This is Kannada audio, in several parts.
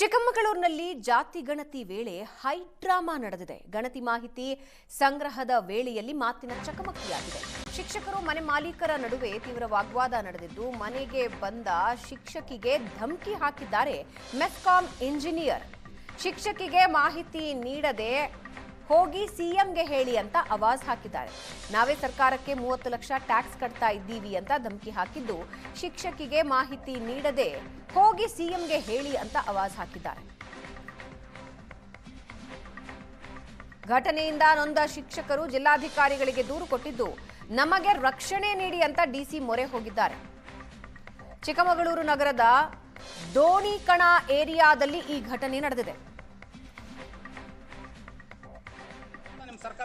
ಚಿಕ್ಕಮಗಳೂರಿನಲ್ಲಿ ಜಾತಿ ಗಣತಿ ವೇಳೆ ಹೈ ಡ್ರಾಮಾ ನಡೆದಿದೆ. ಗಣತಿ ಮಾಹಿತಿ ಸಂಗ್ರಹದ ವೇಳೆಯಲ್ಲಿ ಮಾತಿನ ಚಕಮಕಿಯಾಗಿದೆ. ಶಿಕ್ಷಕರು ಮನೆ ಮಾಲೀಕರ ನಡುವೆ ತೀವ್ರ ವಾಗ್ವಾದ ನಡೆದಿದ್ದು, ಮನೆಗೆ ಬಂದ ಶಿಕ್ಷಕಿಗೆ ಧಮಕಿ ಹಾಕಿದ್ದಾರೆ ಮೆಸ್ಕಾಂ ಇಂಜಿನಿಯರ್. ಶಿಕ್ಷಕಿಗೆ ಮಾಹಿತಿ ನೀಡದೆ ಹೋಗಿ ಸಿಎಂಗೆ ಹೇಳಿ ಅಂತ ಅವಾಜ್ ಹಾಕಿದ್ದಾರೆ. ನಾವೇ ಸರ್ಕಾರಕ್ಕೆ ಮೂವತ್ತು ಲಕ್ಷ ಟ್ಯಾಕ್ಸ್ ಕಟ್ತಾ ಇದ್ದೀವಿ ಅಂತ ಧಮಕಿ ಹಾಕಿದ್ದು ಶಿಕ್ಷಕಿಗೆ ಮಾಹಿತಿ ನೀಡದೆ ಹೋಗಿ ಸಿಎಂಗೆ ಹೇಳಿ ಅಂತ ಅವಾಜ್ ಹಾಕಿದ್ದಾರೆ. ಘಟನೆಯಿಂದ ನೊಂದ ಶಿಕ್ಷಕರು ಜಿಲ್ಲಾಧಿಕಾರಿಗಳಿಗೆ ದೂರು ಕೊಟ್ಟಿದ್ದು ನಮಗೆ ರಕ್ಷಣೆ ನೀಡಿ ಅಂತ ಡಿಸಿ ಮೊರೆ ಹೋಗಿದ್ದಾರೆ. ಚಿಕ್ಕಮಗಳೂರು ನಗರದ ದೋಣಿಕಣ ಏರಿಯಾದಲ್ಲಿ ಈ ಘಟನೆ ನಡೆದಿದೆ.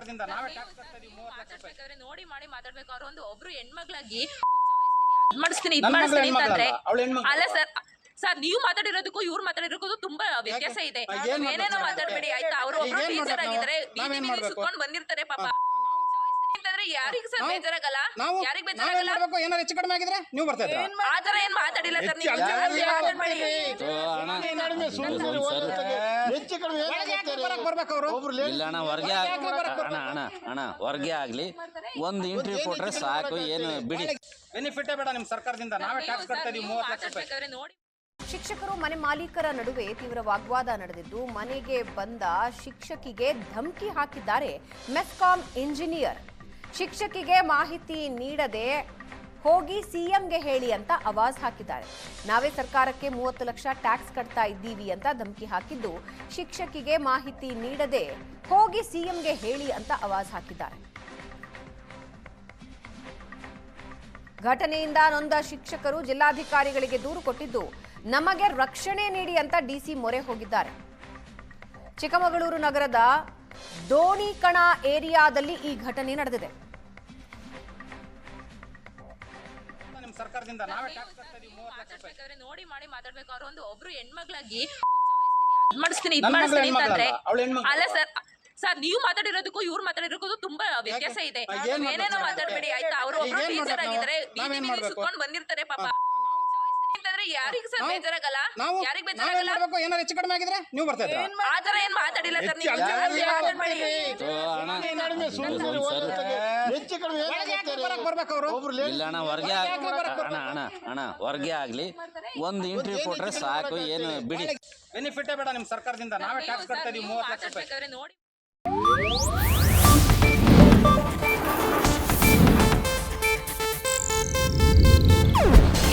ಸರ್ಕಾರದಿಂದ ನಾವೇ ಟ್ಯಾಕ್ಸ್ ಕಟ್ತಾ ಇದೀವಿ ಮೂವತ್ತು ಲಕ್ಷ ರೂಪಾಯಿ. ಮಾತಾಡ್ಬೇಕಾದ್ರೆ ನೋಡಿ ಮಾಡಿ ಮಾತಾಡ್ಬೇಕು. ಅವ್ರು ಒಂದು ಒಬ್ರು ಹೆಣ್ಮಗ್ಳಾಗಿ ಅದ್ ಮಾಡಿಸ್ತೀನಿ ಇದ್ ನನ್ನ ಮಗಳು ಮಾಡಿಸ್ತೀನಿ ಅಂತಂದ್ರೆ ಅವ್ಳು. ಅಲ್ಲ ಸರ್ ಸರ್ ನೀವು ಮಾತಾಡಿರೋದಕ್ಕೂ ಇವ್ರು ಮಾತಾಡಿರೋದಕ್ಕೂ ತುಂಬಾ ವ್ಯತ್ಯಾಸ ಇದೆ. ಏನ್ ಏನೇನೋ ಮಾತಾಡ್ಬೇಡಿ ಆಯ್ತಾ? ಅವರು ಈಗ ಒಬ್ರು ಏನ್ ಟೀಚರ್ ಆಗಿದ್ರೆ? ಬೀದಿ ಬೀದಿ ಮಾಡ್ಬೇಕು? ಸುತ್ಕೊಂಡು ಬಂದಿರ್ತಾರೆ ಪಾಪ. ಅಂತಂದ್ರೆ ಯಾರಿಗ್ ಸರ್ ನಾವು- ಬೇಜಾರಾಗಲ್ಲ? ನಾವು ಯಾರಿಗ್ ನಾವೇನ್ ಬೇಜಾರಾಗಲ್ಲ? ಮಾಡ್ಬೇಕು ಏನಾರು ಹೆಚ್ಚು ಕಡಿಮೆ ಆಗಿದ್ರೆ ನೀವು ಬರ್ತಾ ಇದ್ರ ಆತರ ಏನ್ ಮಾತಾಡಿಲ್ಲ ಸರ್ ನೀವು ಹೆಚ್ಚು ಜಾಸ್ತಿ ಮಾತಾಡ್ಬೇಡಿ. ಹೆಚ್ಚು ಕಡಿಮೆ ಏನಾಗುತ್ತೆ? ಬರ್ಬೇಕು ಅವರು? ಒಬ್ರು late ಇಲ್ಲ ಅಣ್ಣ ಹೊರಗೆ ಅಣ್ಣ ಅಣ್ಣ ಅಣ್ಣ ಹೊರಗೆ ಆಗ್ಲಿ. ಒಂದು ಇಂಟರ್ವ್ಯೂ ಕೊಟ್ರೆ ಸಾಕು ಏನು ಬಿಡಿ. ಬೆನಿಫಿಟ್ ಬೇಡ ನಿಮ್ ಸರ್ಕಾರದಿಂದ. ನಾವೇ ಟ್ಯಾಕ್ಸ್ ಕಟ್ತಾ ಇದೀವಿ ಮೂವತ್ತು ಲಕ್ಷ ರೂಪಾಯಿ ಮಾತಾಡ್ಬೇಕಾದ್ರೆ ನೋಡಿ ಶಿಕ್ಷಕರು ಮನೆ ಮಾಲೀಕರ ನಡುವೆ ತೀವ್ರ ವಾಗ್ವಾದ ನಡೆದಿದ್ದು ಮನೆಗೆ ಬಂದ ಶಿಕ್ಷಕಿಗೆ ಧಮಕಿ ಹಾಕಿದ್ದಾರೆ ಮೆಸ್ಕಾಂ ಇಂಜಿನಿಯರ್. ಶಿಕ್ಷಕಿಗೆ ಮಾಹಿತಿ ನೀಡದೆ ಹೋಗಿ ಸಿಎಂಗೆ ಹೇಳಿ ಅಂತ ಅವಾಜ್ ಹಾಕಿದ್ದಾರೆ. ನಾವೇ ಸರ್ಕಾರಕ್ಕೆ ಮೂವತ್ತು ಲಕ್ಷ ಟ್ಯಾಕ್ಸ್ ಕಟ್ತಾ ಇದ್ದೀವಿ ಅಂತ ಧಮಕಿ ಹಾಕಿದ್ದು ಶಿಕ್ಷಕಿಗೆ ಮಾಹಿತಿ ನೀಡದೆ ಹೋಗಿ ಸಿಎಂಗೆ ಹೇಳಿ ಅಂತ ಅವಾಜ್ ಹಾಕಿದ್ದಾರೆ. ಘಟನೆಯಿಂದ ನೊಂದ ಶಿಕ್ಷಕರು ಜಿಲ್ಲಾಧಿಕಾರಿಗಳಿಗೆ ದೂರು ಕೊಟ್ಟಿದ್ದು ನಮಗೆ ರಕ್ಷಣೆ ನೀಡಿ ಅಂತ ಡಿಸಿ ಮೊರೆ ಹೋಗಿದ್ದಾರೆ. ಚಿಕ್ಕಮಗಳೂರು ನಗರದ ದೋಣಿಕಣ ಏರಿಯಾದಲ್ಲಿ ಈ ಘಟನೆ ನಡೆದಿದೆ. ಸರ್ಕಾರದಿಂದ ನಾವೇ ಟ್ಯಾಕ್ಸ್ ಕಟ್ತಾ ಇದೀವಿ ಲಕ್ಷ ರೂಪಾಯಿ. ಮಾತಾಡ್ಬೇಕಾದ್ರೆ ನೋಡಿ ಮಾಡಿ ಮಾತಾಡ್ಬೇಕು. ಅವ್ರು ಒಂದು ಒಬ್ರು ಹೆಣ್ಮಗ್ಳಾಗಿ ಮಾಡಿಸ್ತೀನಿ ಇದ್ ಮಾಡಿಸ್ತೀನಿ ಅಂತಂದ್ರೆ. ಅಲ್ಲ ಸರ್ ಸರ್ ನೀವು ಮಾತಾಡಿರೋದಕ್ಕೂ ಇವ್ರು ಮಾತಾಡಿರೋದಕ್ಕೂ ತುಂಬಾ ವ್ಯತ್ಯಾಸ ಇದೆ. ಏನೇನೋ? ಮಾತಾಡ್ಬೇಡಿ ಆಯ್ತಾ? ಅವರು ಒಬ್ಬರು ಒಬ್ರು ಟೀಚರ್ ಆಗಿದ್ರೆ? ಬೀದಿ ಬೀದಿ ಸುತ್ಕೊಂಡು ಬಂದಿರ್ತಾರೆ ಪಾಪ. ಅಂತಂದ್ರೆ ಯಾರಿಗ್ ಸರ್ ನಾವು- ಬೇಜಾರಾಗಲ್ಲ? ನಾವು ಯಾರಿಗ್ ನಾವೇನ್ ಬೇಜಾರಾಗಲ್ಲ? ಮಾಡ್ಬೇಕು ಏನಾರು ಹೆಚ್ಚು ಕಡಿಮೆ ಆಗಿದ್ರೆ ನೀವು ಬರ್ತಾ ಇದ್ರ ಆತರ ಏನ್ ಮಾತಾಡಿಲ್ಲ ಸರ್ ನೀವು? ಹೆಚ್ಚು ಜಾಸ್ತಿ ಯಾರು ಮಾತಾಡ್ಬೇಡಿ. ಸೊ ಅಣ್ಣ. ಕಡಿಮೆ ಸುಮ್ಮನೆ ಹೋಗುತ್ತೆ. ಹೆಚ್ಚು ಕಡಿಮೆ ಏನಾಗುತ್ತೆ? ಬರ್ಬೇಕು ಅವರು? ಒಬ್ರು late ಇಲ್ಲ ಅಣ್ಣ ಹೊರಗೆ ಅಣ್ಣ ಅಣ್ಣ ಅಣ್ಣ ಹೊರಗೆ ಆಗ್ಲಿ ಒಂದು ಇಂಟರ್ವ್ಯೂ ಕೊಟ್ರೆ ಸಾಕು ಏನು ಬಿಡಿ. ಬೆನಿಫಿಟ್ ಬೇಡ ನಿಮ್ ಸರ್ಕಾರದಿಂದ. ನಾವೇ ಟ್ಯಾಕ್ಸ್ ಕಟ್ತಾ ಇದೀವಿ ಮೂವತ್ತು ಲಕ್ಷ ರೂಪಾಯಿ. ಮಾತಾಡ್ಬೇಕಾದ್ರೆ ನೋಡಿ.